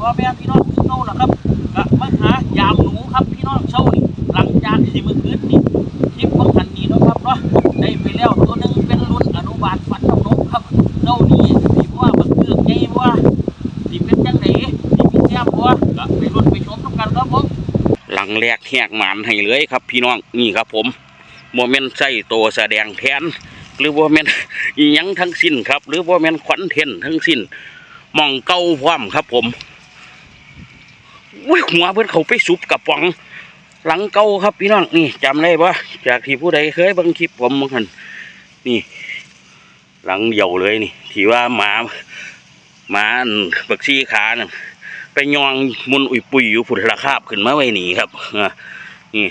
พ่อแม่พี่น้องทุกท่านนะครับกับมาหายามหนูครับพี่น้องเช้านี่หลังจากที่มือคืนนี่คลิปของทันนี้นะครับเนาะได้ไปแล้วตัวหนึงเป็นรุ่นอนุบาลฟันน้ำนกครับเจ้านี่ที่ว่าบักเกือกไงว่าสิเป็นจังไดสิมีแต้มบ่ก็ไปรุ่นไปชมกันครับผมหลังแรกแหกหมานให้เลยครับ พี่น้องนี่ครับผมโมเมนต์ใส่ตัวแสดงแทนหรือว่าแม่นยังทั้งสิ้นครับ หรือว่าแม่นควันเทนทั้งสิ้นมองเก้าพร้อมครับผม อุ้ยหัวเพิ่อนเขาไปสุบกับป๋องหลังเก้าครับพี่น้องนี่จำได้ปะจากที่ผู้ใดเคยบังคลิปผมเหมือนกันนี่ หลังเดียวเลยนี่ที่ว่าหมาหมาบักซี่ขาน่ะไปยองมุนอุยปุยอยู่ผุดราคาบขึ้นมาไว้นี่ครับนี่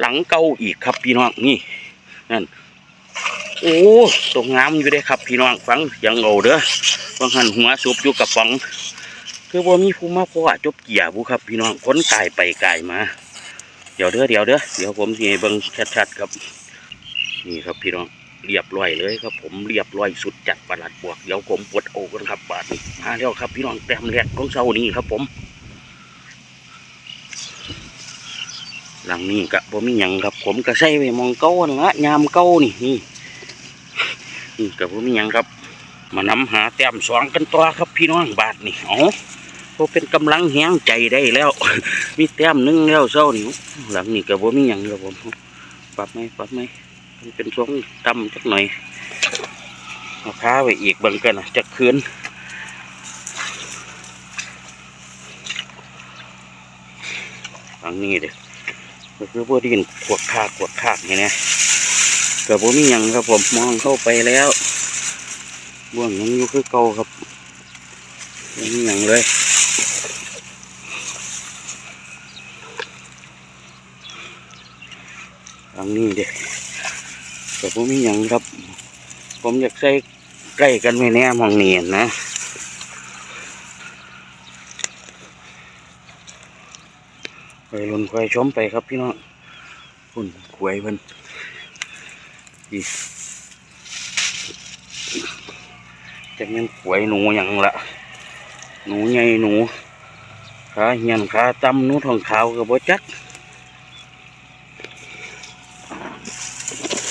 หลังเก้าอีกครับพี่น้องนี่นั่นโอ้ตกงามอยู่ได้ครับพี่น้องฟังยังเอาเด้อฟังหันหัวซุบอยู่กับป๋อง คือว่ามีผู้มาพ่อจบเกียบุครับ พี่น้องคนกายไปกายมา เดี๋ยวเด้อเดี๋ยวเด้อเดี๋ยวผมสิให้เบิ่งชัดๆครับนี่ครับพี่น้องเรียบร้อยเลยครับ ผมเรียบร้อยสุดจัดประหลัดบวกเดี๋ยวผมปวดโอกันครับบาดนี้มาแล้วครับ พี่น้องแต้มแรกของเช้านี้ครับ ผม หลังนี้กะผมมีหยังครับ ผมก็ใส่ไว้หมองเก้านั่นละยามเก้านี่นี่นี่กะผมมีหยังครับ มานำหาแต้มสองกันตัวครับพี่น้องบาทนี่อ๋อพเป็นกำลังแห้งใจได้แล้ว มีแต้มหนึงแล้วเช้านี่หลังนี้กะผมมีหยังครับผมปรับไหมปรับไหมมันเป็นช่วงต่ำจักหน่อยเอาค้าไว้อีกเบิ่งกันนะจะคืนฝั่งนี้เด้อก็คือพวกที่เห็นขวกคากขวกคากนี่นะเกิดบ่มีหยังครับผมมองเข้าไปแล้ว บ่วงยังอยู่คือเก่าครับบ่มีหยังเลยฝั่งนี้เด้อแต่ผมมีอย่างครับ ผมอยากใส่ใกล้กันไม่แน่มองเนียนนะไปลุนควายชมไปครับพี่น้องคุณขวยเพิ่นดี จะเป็นขวยหนูอย่างละหนูใหญ่หนูขาเหียนขาตำหนูทองขาวกับบ่จัก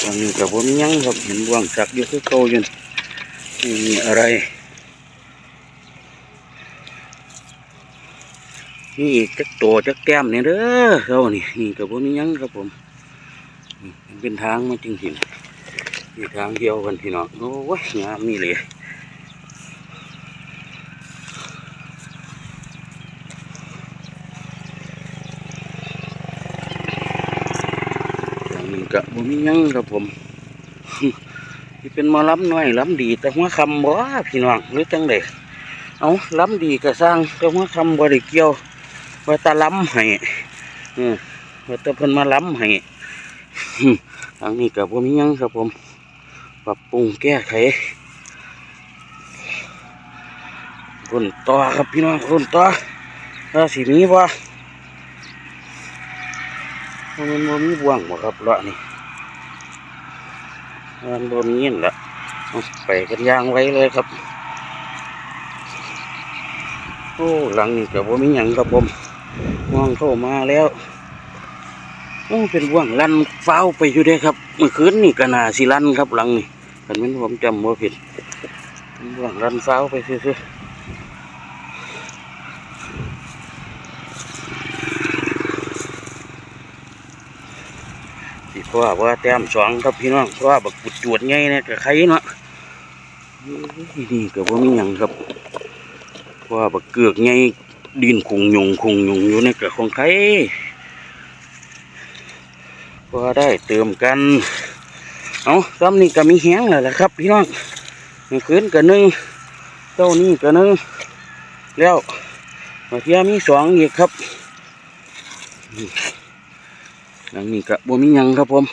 ตอนนี้กับผมยังครับเห็นบ่วงสักอยู่คือเก่าอยู่นี่มีอะไรนี่อีกจักตัวจักแก้มเนี่ยเด้อเขานี่นี่กับผมยังครับผมเป็นทางมาจริงๆมีทางเดียวกันพี่น้องโอ้ยงามนี่เลยอย่างนี้ กับผมยังครับผมที่เป็นมาล้ำน้อยล้ำดี แต่หัวคำบ่พี่น้องหรือจังไดเอาล้ำดีก็สร้างแต่หัวคำบ่ได้เกี่ยวว่าตาล้ำให้เออว่าแตาเพิ่นมาล้ำให้ทางนี้กับผมยังครับผม ปรับปรุงแก้ไขรุ่นต่อครับพี่น้องรุ่นต่อถ้าสิมีบ่มันบ่มีบ่วงบ่ครับเลาะนี่ มันบนนี้แหละไปกันยางไว้เลยครับ โอ้หลังนี้กับว่ามีหยังครับผมมองเข้ามาแล้วโอ้เป็นว่างลันฟ้าวไปอยู่เด้ครับเมื่อคืนนี่ก็นาสิลันครับหลังนี่คันแมันผมจำว่าผิดว่างลันฟ้าวไปซื้อ ๆที่พ่อว่าแต้มสองครับพี่น้องเพราะว่าบักปุดจวดไงเนี่ยกับใครเนาะนี่ก็ว่ามีหยังครับเพราะว่าบักเกือกไงดินคงยงคงยงอยู่ในกระของใครพอได้เติมกันเอาซ้ำนี่ก็มีแห้งแล้วละครับ พี่น้องมีคืนก็หนึ่งเจ้านี่ก็หนึ่งแล้วมาเทียมีสองอีกครับ หลังนี้ก็บ่มียังครับผม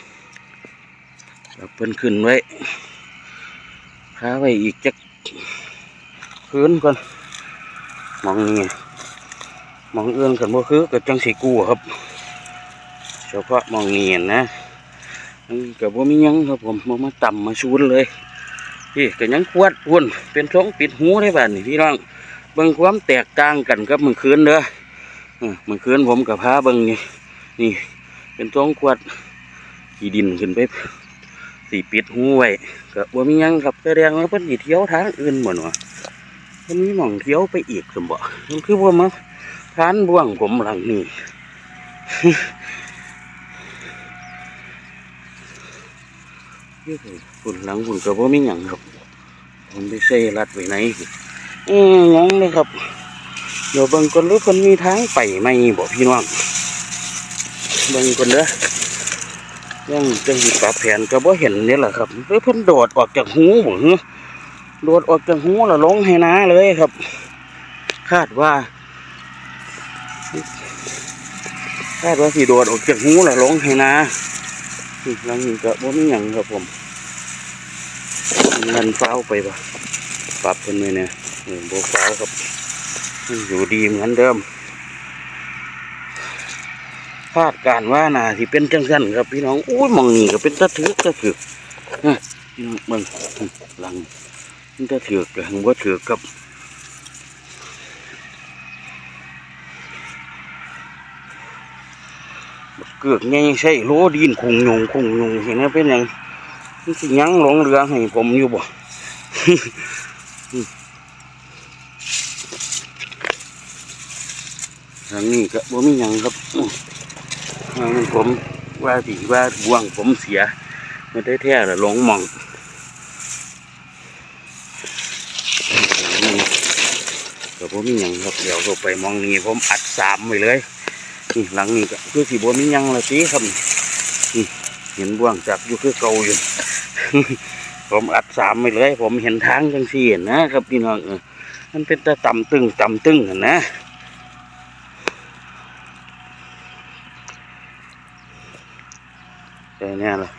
เอาเพิ่นขึ้นไว้ค้าไว้อีกจักคืนก่อนมองนี่มมองเอื้อนกันบ่คือกับจังสีกู้ครับเฉพาะมองเนียนนะนี่กับว่มียังครับผมมามาต่ำมาชูนเลยพี่ก็ยังควดพุ่นเป็นท้องปิดหูได้บ้านนี่พี่น้องเบิ่งความแตกต่างกันกับมื่อคืนเด้อเออเมื่อคืนผมกับพาเบิ่งนี่นี่ เป็นท้องควดขี่ดินขึ้นไปสีปิดหูไว้ก็บ่มียังครับแสดงว่าเพิ่นสิเที่ยวทางอื่นหมดวะเพิ่นมีหม่องเที่ยวไปอีกสมบ่มันคือว่ามาทานบ่วงผมหลังนี้ฝุ่นหลังฝุ่นก็บ่มีหยังครับผมไปใส่รัดไว้ไหนเอ้ยหยังเลยครับเดี๋ยวเบิ่งก่อนหรือเพิ่นมีทางไปไหมบ่พี่น้อง เบิ่งก่อนเด้อยังจังสิปรับแผนก็บ่เห็นนี่แหละครับหรือเพิ่นโดดออกจากหูบ่ฮะโดดออกจากหูแล้วลงให้นาเลยครับ คาดว่าคาดว่าสิโดดออกจากหูแล้วลงให้นาหลังนี้ก็บ่มีหยังครับผมมันเฝ้าไปปะปรับเพิ่นเลยเนี่ยเออบ่เฝ้าครับอยู่ดีเหมือนเดิม คาดการว่าน่าสิเป็นจังซั่นครับพี่น้องอุ้ยมองนี่ก็เป็นตะถือกตะถือกฮะพี่น้องเบิ่งหลังมันตะถือกก็หังบ่ถือกครับเกือกไงใช่โลดินคงยงคงยงเห็นไหมเป็นยังมันสิยังหลงเรือให้ผมอยู่บ่ทางนี้ก็บ่มีหยังครับ อื้อทางนั้นผมว่าสิว่าบ่วงผมเสียไม่ได้แท้ละหลงมองก็บ่มีหยังครับเดี๋ยวก็ไปมองนี่ผมอัดสามไว้เลยนี่หลังนี้ก็คือสีบัวมีหยังละสิครับนี่เห็นบ่วงจับอยู่คือเก่าอยู่ผมอัดสามไปเลย ผมเห็นทางจังสี่นะครับพี่น้องมันเป็นตะต่ำตึงต่ำตึงนะ แต่เนี่ยล่ะ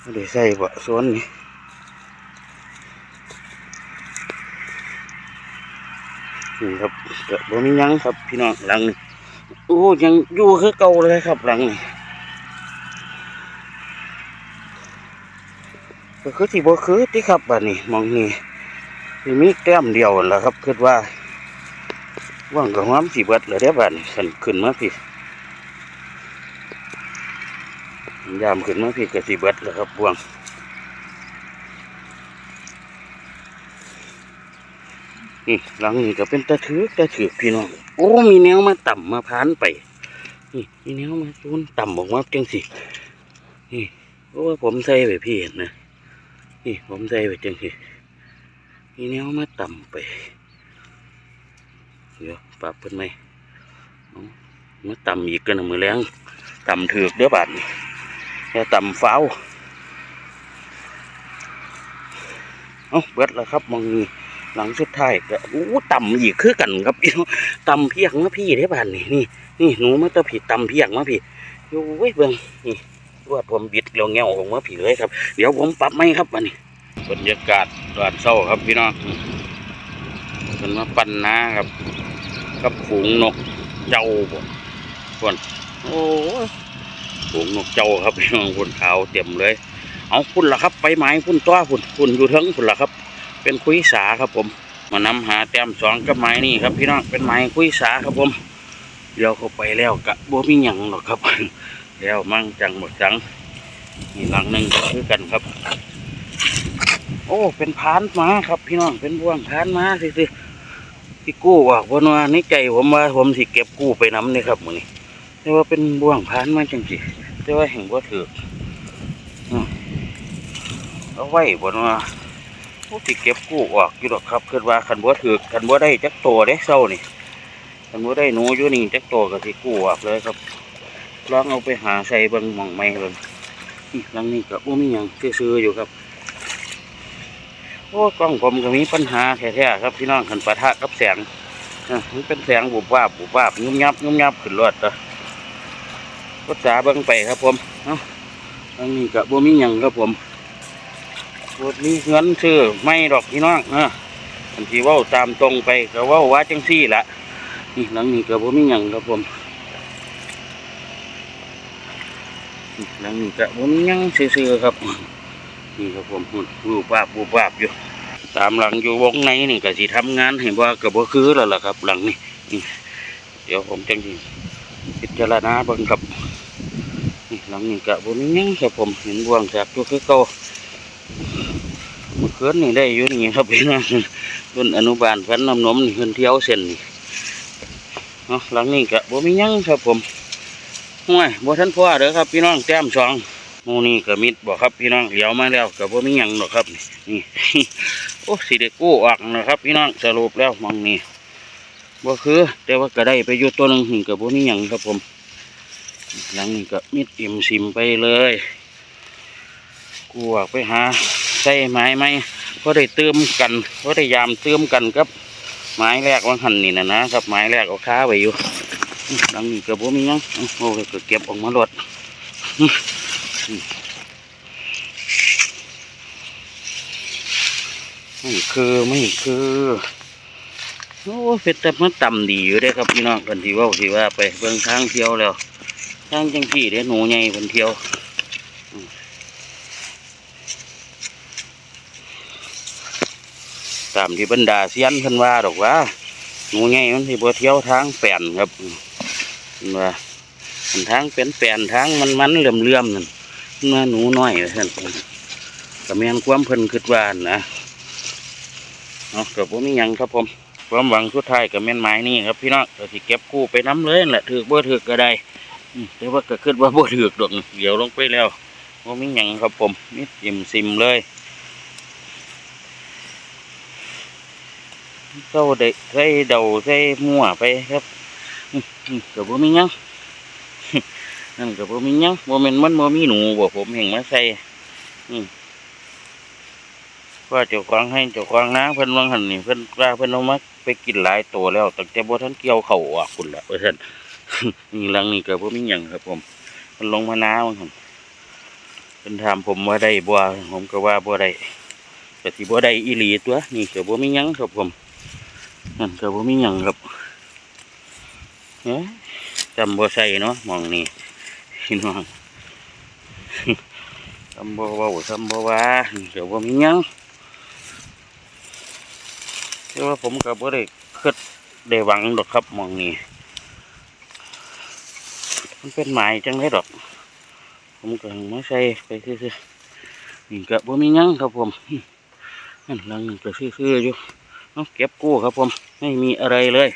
ไม่ได้ใส่บ่สวนนี่นี่ครับก็บ่มียังครับ พี่น้องหลังนี่โอ้ยังอยู่คือเก่าเลยครับหลังนี่ก็คือที่บ่คือที่ครับบัดนี้มองนี่สิมีแต้มเดียวนั่นล่ะครับคิดว่าว่างกับความสิเบิดเลยเด้บัดนี้ขึ้นขึ้นมาพี่ ยามขึ้นมาพี่ก็สิเบิดแล้วครับบ่วงนี่หลังนี่ก็เป็นตะถือตะถือพี่น้องโอ้มีแนวมาต่ำมาพานไปนี่มีแนวมาตูนต่ำออกมาจังสินี่เพราะว่าผมใส่ไปพี่เห็นนะนี่ผมใส่ไปจังสิมีแนวมาต่ำไปเดี๋ยวปรับเพิ่นไหมมาต่ำอีกกันนะมือแรงต่ำถือกเด้อบาดนี่ อย่ต่ำฟ้าวเอาเบิดแล้วครับมองนี่หลังสุดท้ายก็อู้ต่ำอีกคือกันครับพี่น้องต่ำเพียงมาพี่ได้บ้านนี่นี่นี่หนูมาตะผิดต่ำเพียงมาพี่โอ้ยเบิ่งนี่ว่าผมบิดเงาเงาออกมาพี่เลยครับ เดี๋ยวผมปรับไหมครับวันนี้บรรยากาศตอนเช้าครับพี่น้องเป็นมาปั่นนาครับกับฝูงนกเจ้าบ่คนโอ้ ฝูงนกเจ้าครับพี่น้องคนขาวเต็มเลย เอาพุ่นละครับไปไม้พุ่นต้อพุ่นพุ่นอยู่ทั้งพุ่นละครับ เป็นคุยสาครับผมมานำหาแต้มสองกับไม้นี่ครับพี่น้องเป็นไม้คุยสาครับผมเดี๋ยวเขาไปแล้วกะบ่มีหยังหรอกครับแล้วมั่งจังหมดจังนี่หลังหนึ่งคือกันครับ โอ้เป็นพานมาครับ พี่น้องเป็นบ่วงพานมาสิสิที่กู้ว่าวันว่าในใจผมว่าผมสิเก็บกู้ไปน้ำนี่ครับมือนี้แต่ว่าเป็นบ่วงพานมาจังสิ แต่ว่าแห่งบ่ถือเอาไว้บนว่าผู้ที่เก็บกู้ออกอยู่ดอกครับคิดว่าคันบัวถือคันบัวได้จักโตเด้เศร้านี่คันบัวได้หนูอยู่นี่จักโตก็สิกู้ออกเลยครับลองเอาไปหาใส่เบิ่งหม่องไม่เบิ่งนี่หลังนี้ก็บ่มีหยังซื่ออยู่ครับโอ้กล้องผมก็มีปัญหาแท้ๆครับพี่น้องคันปะทะกับแสงอะมันเป็นแสงบุบวาบบุบวาบงุ้มยับงุ้มยับขึ้นรถเด้ ก็ษาเบิ่งไปครับผมเอ้าหลังนี้ก็บ่มีหยังครับผมบทนี้เงินซื้อไม่ดอกพี่น้องเอออันทีว่าตามตรงไปก็ว่าว่าจังซี่ละนี่หลังนี้ก็บ่มีหยังครับผมหลังนี้ก็บ่มีหยังซื่อๆครับนี่ครับผมวูบวาบวูบวาบอยู่ ตามหลังอยู่วงในนี่ก็สิทำงานให้ว่าก็บ่คือแล้วล่ะครับ หลังนี่เดี๋ยวผมจังสิพิจารณาเบิ่งครับ หลังนี้ก็บ่มีหยังครับผมเห็นบ่วงจากอยู่คือเก่าเมื่อคืนนี่ได้อยู่นี่ครับพี่น้องรุ่นอนุบาลฟันน้ำนมนี่เพิ่นเที่ยวเส้นนี่เนาะหลังนี้ก็บ่มีหยังครับผมห่วยบ่ทันพ่อเด้อครับพี่น้องแต้มสองมูนี่ก็มิดบ่ครับพี่น้องเหลียวมาแล้วก็บ่มีหยังดอกครับนี่โอ้สิได้กู้ออกนะครับ พี่น้องสรุปแล้วมองนี่บ่คือ แต่ว่าก็ได้ไปอยู่ตัวหนึงนี่ก็บ่มีหยังครับผม หลังนี้ก็มิดอิ่มซิมไปเลยกู้ออกไปหาใส่ไม้ไหมเพราะได้เติมกันเพราะได้ยามเติมกันกับไม้แรกวังหันนี่นะนะครับไม้แรกเอาค้าไว้อยู่หลังนี้ก็บ่มีหยังโอ้ก็เก็บออกมาหลดไม่คือไม่คือโอ้เป็ดแต่มันต่ำดีอยู่เด้ครับพี่น้องกันที่ว่าที่ว่าไปเบิ่งทางเที่ยวแล้ว ทางจังที่เด้หนูใหญ่เพิ่นเที่ยวตามที่บรรดาเซียนเพิ่นว่าดอกว่าหนูใหญ่มันสิบ่เที่ยวทางแปลนครับว่ามันทางเป็นแปลนทางมันมันเหลื่อมเลื่อมๆนั่นเพิ่นว่าหนูน้อยว่านก็แม่นความเพิ่นคิดว่านะเนาะกับผมมีหยังครับผมความหวังสุดท้ายกับแม่นไม้นี่ครับพี่น้องก็สิเก็บกู้ไปน้ำเลยแหละถือบ่ถือก็ได้ แต่ว่าก็คิดว่าบ่ถือดอกเดี๋ยวลงไปแล้วว่ามีหยังครับผมมิดยิ้มซิมเลยเจ้าได้ใส่เดาใส่มั่วไปครับกับบ่มีหยังนั่นกับบ่มีหยังบ่แม่นมันบ่มีหนูบ่ผมเห็นมาใส่ว่าเจ้าของให้เจ้าของนะเพิ่นวางหันนี่เพิ่นว่าเพิ่นเอามาไปกินหลายตัวแล้วตั้งแต่บ่ทันเกี่ยวเข้าออกคุณละว่าซั่น นี่หลังนี่ก็บ่มีหยังครับ ผมเพิ่นลงมานาว่าหั่นเพิ่นถามผมว่าได้บ่ผมก็ว่าบ่ได้ก็สิบ่ได้อีหลีตัว นี่ก็บ่มีหยังครับผมนั่นก็บ่มีหยังครับเอ้ยจำบ่ใส่เนาะมองนี่พี่น้องจำบ่เว้าจำบ่ว่านี่ก็บ่มีหยังแต่ว่าผมก็บ่ได้คิดได้หวังดอกครับมองนี้ มันเป็นหมายจังไดดอก ผมก็มาใช่ไปซื้อๆนี่ก็บ่มียังครับผมนั่นหลังนึงก็ซื้อๆอยู่เอาเก็บกู้ครับผม ไม่มีอะไรเลย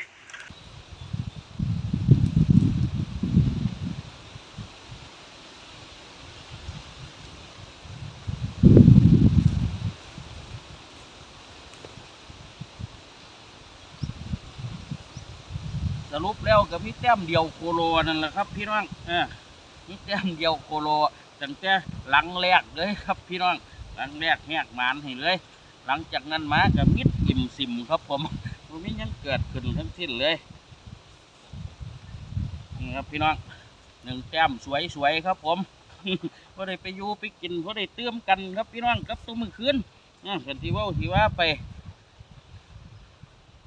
สรุป พี่แต้มเดียวโคโลนั่นแหละครับ พี่น้องเออพี่แต้มเดียวโคโลตั้งแต่หลังแรกเลยครับพี่น้องหลังแรกแหกหมานให้เลย หลังจากนั้นมากับมิดอิ่มซิมครับผมมันไม่ยังเกิดขึ้นทั้งสิ้นเลยนี่ครับพี่น้องหนึ่งแต้มสวยๆครับผมพอได้ไปอยู่ไปกินพอได้เติมกันครับพี่น้องครับตัวมือคืนอ่ากันที่ว่าที่ว่าไป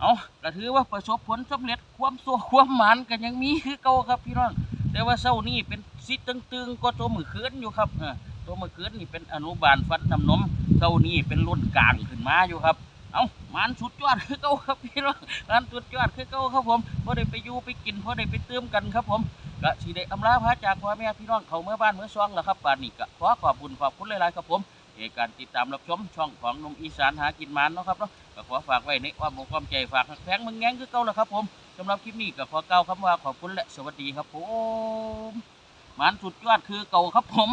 เอาก็ถือว่าประสบผลสำเร็จความโซความหมานกันยังมีคือเก่าครับพี่น้อง แต่ว่าเศร้านี่เป็นสิตึงๆก็ตัวมือเคืนอยู่ครับเออตัวมือเคืนนี่เป็นอนุบาลฟันน้ำนมเศร้านี่เป็นรุ่นกลางขึ้นมาอยู่ครับเอาหมันสุดยอดคือเก่าครับพี่น้องมันสุดยอดคือเก่าครับผมพอได้ไปอยู่ไปกินพอได้ไปเติมกันครับผมก็สีได้อำลาพระจากพ่อแม่พี่น้องเขาเมื่อบ้านเมื่อซองแล้วครับป่านนี้ก็ขอขอบคุณขอบคุณหลายๆครับผม ในการติดตามรับชมช่องของนุ่มอีสานหากินมันเนาะครับเนาะก็ขอฝากไว้ในความอกความใจฝากแพงมึงแง้งคือเก่าแล้วครับผมสำหรับคลิปนี้ก็ขอเก่าวคำว่าขอบคุณและสวัสดีครับผมมันสุดยอดคือเก่าครับผม